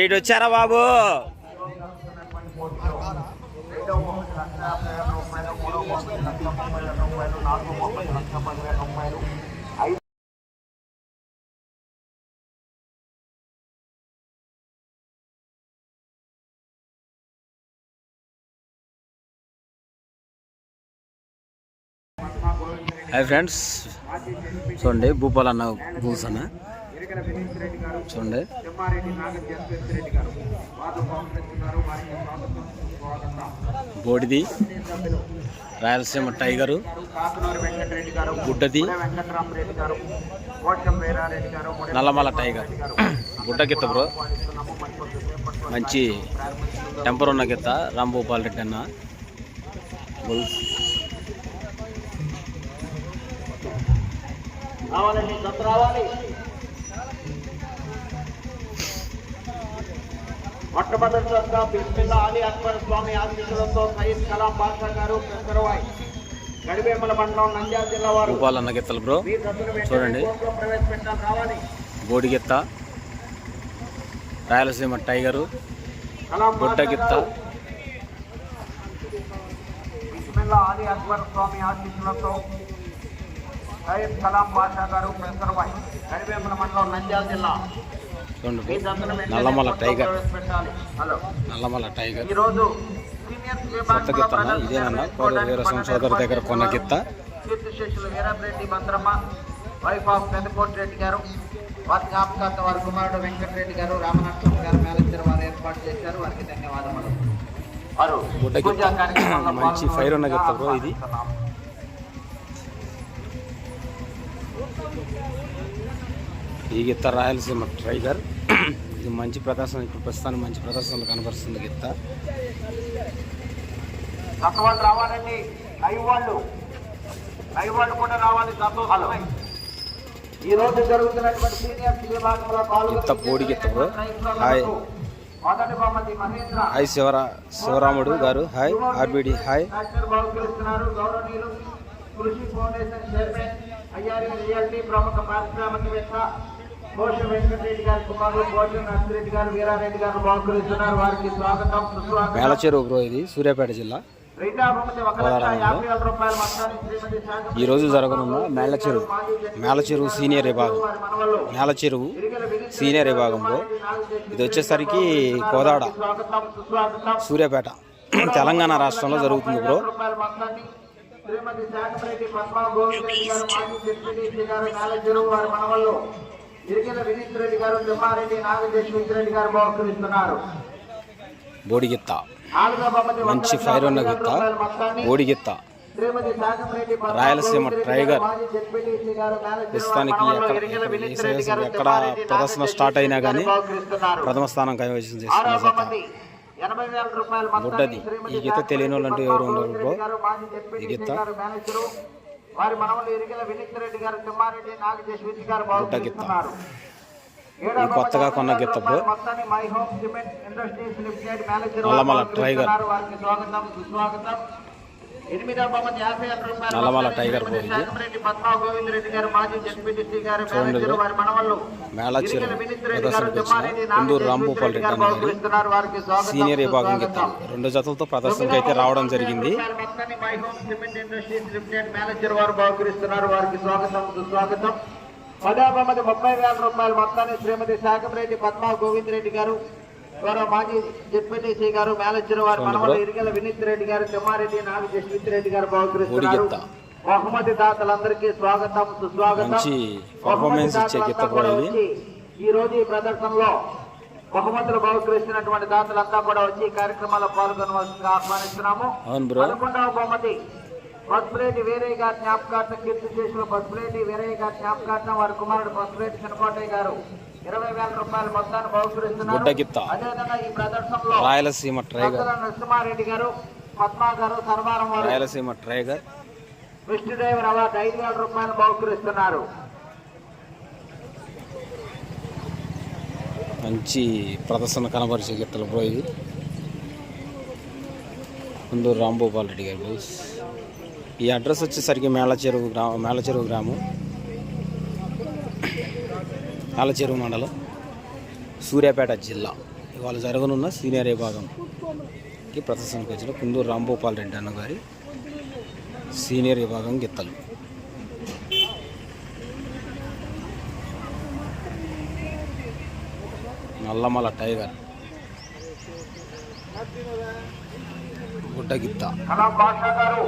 ఏడు వచ్చారా బాబు? Hi friends. చూడండి చూడండి. బోడిది రాయలసీమ టైగరు గుడ్డది నల్లమల టైగర్. గుడ్డ గిత్త బ్రో. మంచి టెంపర్ ఉన్న గిత్త రాంభూపాల్ రెడ్డి అన్న. రావాలండి రావాలి. మొట్టమొదటిగా బిస్మిల్లా అలీ అక్బర్ స్వామి ఆశీస్సులతో సయ్యద్ కలాం బాషా గారు పెసరవాయ్ గడివేమల మండలం నంద్యాల జిల్లా వారు. భూపాల్ అన్న గిత్తలు బ్రో చూడండి. కోర్టులో ప్రవేశపెట్టాలి రావాలి. బోడి గిత్త రాయలసీమ టైగరు కలాం గుడ్డ బాషా గిత్త గారు బిస్మిల్లా అలీ అక్బర్ స్వామి ఆశీస్సులతో సయ్యద్ కలాం బాషా గారు పెసరవాయ్ గడివేమల మండలం నంద్యాల జిల్లా. నల్లమల టైగర్. నల్లమల టైగర్. కొత్త ఇదేనన్న కోడూరు వీరస్వామి సోదరు దగ్గర కొన్న గిత్త. కీర్తిశేషులు భద్రమ్మ వైఫ్ ఆఫ్ పెద్దకోటి రెడ్డి గారు వారి జ్ఞాపకార్థ వారి కుమారుడు వెంకటరెడ్డి గారు రామనరసింహ గారు మేనేజర్ వారు ఏర్పాటు చేశారు. వారికి ధన్యవాదములు. మంచి ఫైర్ ఉన్న గిత్త బ్రో ఇది. ఈ గిత్త రాయలసీమ టైగర్ ఇది మంచి ప్రదర్శన ఇప్పుడు ప్రస్తుతానికి మంచి ప్రదర్శనలు కనబరుస్తుంది గిత్త. వాళ్ళు రావాలండి. లైవ్ వాళ్ళు. లైవ్ వాళ్ళు కూడా రావాలి సంతోషం జరుగుతున్నటువంటి సీనియర్ విభాగంలో పోడి. Hi. Hi శివరా Sivaramudu garu. Hi. RBD hi. Krishi foundation chairman అయ్యారి reality ప్రముఖ పారిశ్రామికవేత్త కోశ వెంకటరెడ్డి గారి కుమారులు కోశ నర్సిరెడ్డి గారు వీరారెడ్డి గారు బాగుకరిస్తున్నారు వారికి స్వాగతం సుస్వాగతం. మేలచెరువు బ్రో ఇది సూర్యాపేట జిల్లా. ఈ రోజు జరగనున్న మేలచెరువు మేలచెరువు సీనియర్ విభాగం వినిత్ సీనియర్ విభాగంలో ఇది వచ్చేసరికి కోదాడ సూర్యాపేట తెలంగాణ రాష్ట్రంలో జరుగుతుంది బ్రో. శ్రీమతి శాంతిరెడ్డి పద్మా గోవింద్ రెడ్డి గారు మాజీ డిప్యూటీ గారు మేనేజరు వారి మనవల్లో వినీత్ రెడ్డి గారు తిమ్మారెడ్డి రెడ్డి గారు బహుకరిస్తున్నారు బోడిగిత్త మంచి ఫైర్ ఉన్న గిత్త బోడిగిత్త రాయలసీమ టైగర్. ప్రస్తుతానికి ఎక్కడ వినీత్ ప్రదర్శన స్టార్ట్ అయినా కానీ. ప్రథమ స్థానం కైవసం చేస్తున్న ఆరో జత బహుమతి ఎనభై వేల రూపాయల గుడ్డది. ఈ గీత తెలియని వాళ్ళు ఎవరు ఉండరు ఈ గీత. వారి మనవలు ఇరిగిల వినీత్ రెడ్డి గారు తిమ్మారెడ్డి నాగజశ్విత్ గారు. బాగున్నారు ఈ కొత్తగా కొన్న గీత బ్రో. మొత్తాన్ని My Home cement industries limited manager Nallamala. బాగున్నారు. వారికి స్వాగతం సుస్వాగతం నల్లమల టైగర్ శ్రీమతి బ్రో ఇది. శాంతిరెడ్డి పద్మా గోవింద్ రెడ్డి గారు మాజీ జడ్పీటీసీ గారు చూడండి మేనేజర్ బ్రో. వారి మనవళ్ళు మేళచెరువు ఇరిగిల వినీత్ రెడ్డి గారు ప్రదర్శనకు తిమ్మారెడ్డి వచ్చిన కుందూరు రాంభూపాల్ రెడ్డి అనేది సీనియర్ విభాగం సుస్వాగతం. రెండు జతలతో ప్రదర్శనకి అయితే రావడం జరిగింది మొత్తాన్ని My Home cement industries limited manager వారు బహుకరిస్తున్నారు వారికి స్వాగతం సుస్వాగతం పదో బహుమతి ముప్పై వేల రూపాయల మొత్తాన్ని శ్రీమతి శాఖరెడ్డి పద్మా గోవింద్ రెడ్డి గారు గౌరవ మాజీ జెడ్పీటీసీ గారు మేనేజర్ వారి బ్రో. ఇరిగల వినీత్ రెడ్డి గారు తిమ్మారెడ్డి నాగ జస్విత్ రెడ్డి గారు బహుకరిస్తున్నారు. బహుమతి దాతలందరికీ స్వాగతం సుస్వాగతం. ఈ రోజు ఈ ప్రదర్శనలో బహుమతులు బహుకరిస్తున్నటువంటి దాతలంతా కూడా వచ్చి ఈ కార్యక్రమాల్లో పాల్గొనవలసిందిగా ఆహ్వానిస్తున్నాము. పదకొండవ బహుమతి పసుపులేటి వీరయ్య గారి జ్ఞాపకార్థం కీర్తి చేసిన పసుపులేటి వీరయ్య గారి జ్ఞాపకార్థం వారి కుమారుడు పసుపులేటి చనకోటయ్య గారు ఇరవై వేల రూపాయల మొత్తాన్ని బహుకరిస్తున్నారు గుడ్డ గిత్త. అదేవిధంగా ఈ ప్రదర్శనలో రాయలసీమ సజ్జల నరసింహారెడ్డి గారు పద్మా గారు సర్వారం వారు. రాయలసీమ మిస్టర్ డ్రైవర్ అవార్డు ఐదు వేల రూపాయలు బహుకరిస్తున్నారు. మంచి ప్రదర్శన కనబరిచే గిత్తలు బ్రో ఇది కుందూరు రాంభూపాల్ రెడ్డి గారు. ఈ అడ్రస్ వచ్చేసరికి మేళచెరువు గ్రామం మేళచెరువు గ్రామం. మేళచెరువు మండలం సూర్యాపేట జిల్లా. ఇవాళ జరగనున్న సీనియర్ విభాగంకి ప్రదర్శనకు వచ్చిన కుందూరు రాంభూపాల్ రెడ్డి అన్న గారి సీనియర్ విభాగం గిత్తలు. నల్లమల టైగర్ గుడ్డ గిత్త కలాం బాషా గారు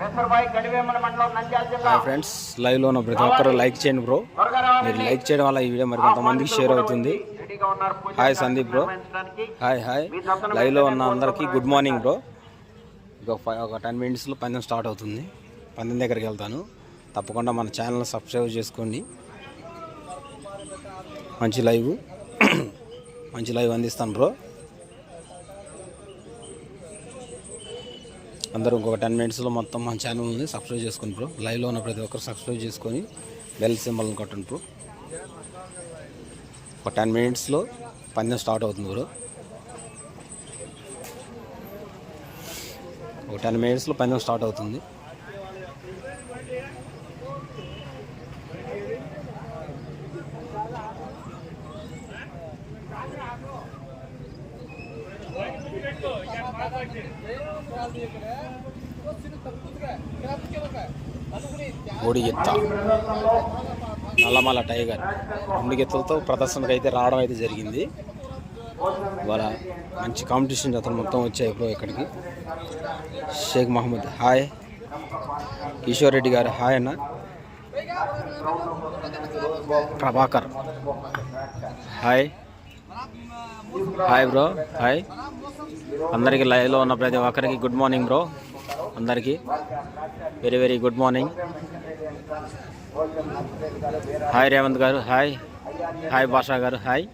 పెసరబాయి గడివేమల మండలం నంద్యాల జిల్లా. హాయ్ ఫ్రెండ్స్ లైవ్లో ఉన్న ప్రతి ఒక్కరు లైక్ చేయండి బ్రో. మీరు లైక్ చేయడం వల్ల ఈ వీడియో మరి కొంతమందికి షేర్ అవుతుంది. Hi Sandeep bro. Hi hi. లైవ్లో ఉన్న అందరికీ గుడ్ మార్నింగ్ బ్రో. ఇక ఫైవ్ ఒక టెన్ మినిట్స్లో పందెం స్టార్ట్ అవుతుంది. పందెం దగ్గరికి వెళ్తాను. తప్పకుండా మన ఛానల్ సబ్స్క్రైబ్ చేసుకోండి. మంచి లైవ్. మంచి లైవ్ అందిస్తాను బ్రో. అందరూ ఇంకొక టెన్ మినిట్స్లో మొత్తం మన ఛానల్ని సబ్స్క్రైబ్ చేసుకోండి బ్రో. లైవ్లో ఉన్న ప్రతి ఒక్కరు సబ్స్క్రైబ్ చేసుకొని బెల్ సింబల్ని కొట్టండి ఒక టెన్ మినిట్స్లో పందెం స్టార్ట్ అవుతుంది బ్రో ఒక టెన్ మినిట్స్లో పందెం స్టార్ట్ అవుతుంది. ఓడి నల్లమల టైగర్. రెండు ప్రదర్శనకు అయితే రావడం అయితే జరిగింది. ఇవాళ మంచి కాంపిటీషన్ జతలు మొత్తం వచ్చాయి ఇప్పుడు ఇక్కడికి. షేక్ మహమ్మద్ హాయ్. కిషోర్ రెడ్డి గారు హాయ్ అన్న. Prabhakar hi. Hi bro hi. అందరికీ లైవ్లో ఉన్న ప్రతి ఒక్కరికి గుడ్ మార్నింగ్ బ్రో. అందరికీ very very good morning. Hi Revanth garu hi. Hi భాషా గారు హాయ్.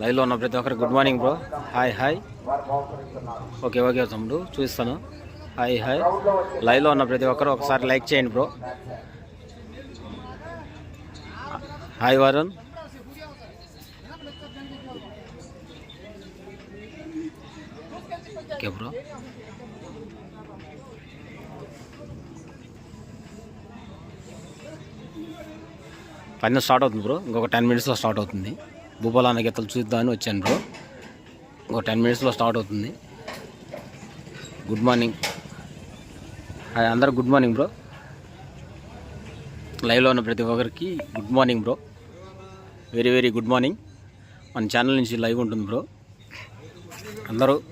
లైవ్లో ఉన్న ప్రతి ఒక్కరు good morning bro. Hi hi. Okay okay తమ్ముడు చూస్తాను. Hi hi. లైవ్లో ఉన్న ప్రతి ఒక్కరు ఒకసారి లైక్ చేయండి bro. Hi Varun. Okay bro. పైన స్టార్ట్ అవుతుంది బ్రో. ఇంకొక టెన్ మినిట్స్లో స్టార్ట్ అవుతుంది. భూపాలన్న గీతలు చూద్దామని వచ్చాను బ్రో. ఇంకో టెన్ మినిట్స్లో స్టార్ట్ అవుతుంది. Good morning. అందరూ అందరు గుడ్ మార్నింగ్ బ్రో. లైవ్లో ఉన్న ప్రతి ఒక్కరికి good morning bro. Very very good morning. మన ఛానల్ నుంచి లైవ్ ఉంటుంది బ్రో. అందరూ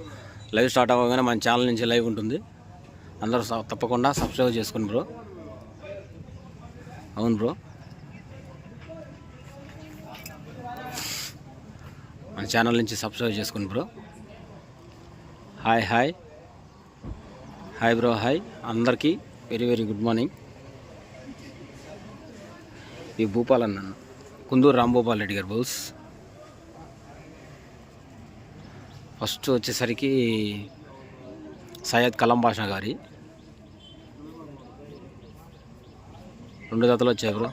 లైవ్ స్టార్ట్ అవ్వగానే మన ఛానల్ నుంచి లైవ్ ఉంటుంది. అందరూ తప్పకుండా సబ్స్క్రైబ్ చేసుకోండి బ్రో. అవును బ్రో. మన ఛానల్ నుంచి సబ్స్క్రైబ్ చేసుకోండి bro. Hi hi. Hi bro hi. అందరికీ వెరీ వెరీ గుడ్ మార్నింగ్. ఈ భూపాల్ అన్న కుందూరు రాంభూపాల్ రెడ్డి గారు బౌస్ ఫస్ట్ వచ్చేసరికి సయ్యద్ కలం భాష గారి. రెండు జతలు వచ్చాయి బ్రో.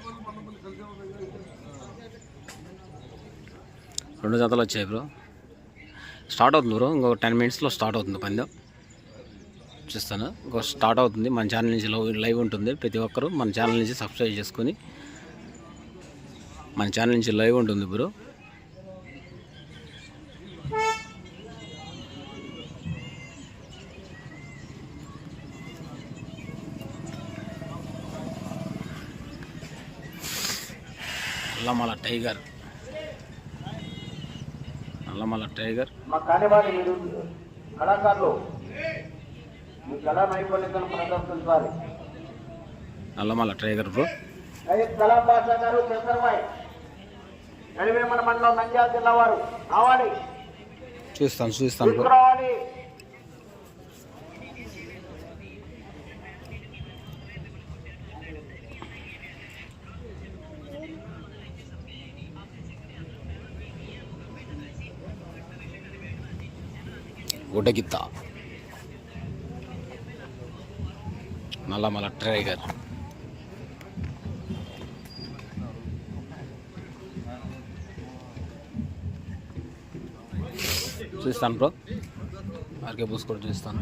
రెండు జతలు వచ్చాయి బ్రో. స్టార్ట్ అవుతుంది బ్రో. ఇంకో టెన్ మినిట్స్లో స్టార్ట్ అవుతుంది పందెం. చూస్తాను. ఇంకో స్టార్ట్ అవుతుంది. మన ఛానల్ నుంచి లవ్ లైవ్ ఉంటుంది. ప్రతి ఒక్కరూ మన ఛానల్ నుంచి సబ్స్క్రైబ్ చేసుకొని మన ఛానల్ నుంచి లైవ్ ఉంటుంది బ్రో. అల్లమల టైగర్. నల్లమల టైగర్. మా కానివాడి మీరు కళాకారులు. మీ కళా నైపుణ్యతను ప్రదర్శించాలి. Nallamala tiger bro. గారు పెసరబాయి గడివేమల మండలం నంద్యాల జిల్లా వారు. రావాలి. చూస్తాను చూస్తాను బ్రో. తీసుకురావాలి గుడ్డగిత్త. నల్లమల టైగర్ చూస్తాను బ్రో. ఆర్కే బూస్ కూడా చూస్తాను.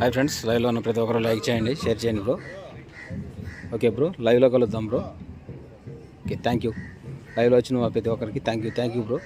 హాయ్ ఫ్రెండ్స్ లైవ్లో ఉన్న ప్రతి ఒక్కరు లైక్ చేయండి షేర్ చేయండి బ్రో. ఓకే బ్రో లైవ్లో కలుద్దాం బ్రో. Okay thank you. లైవ్లో వచ్చిన ప్రతి ఒక్కరికి thank you thank you bro.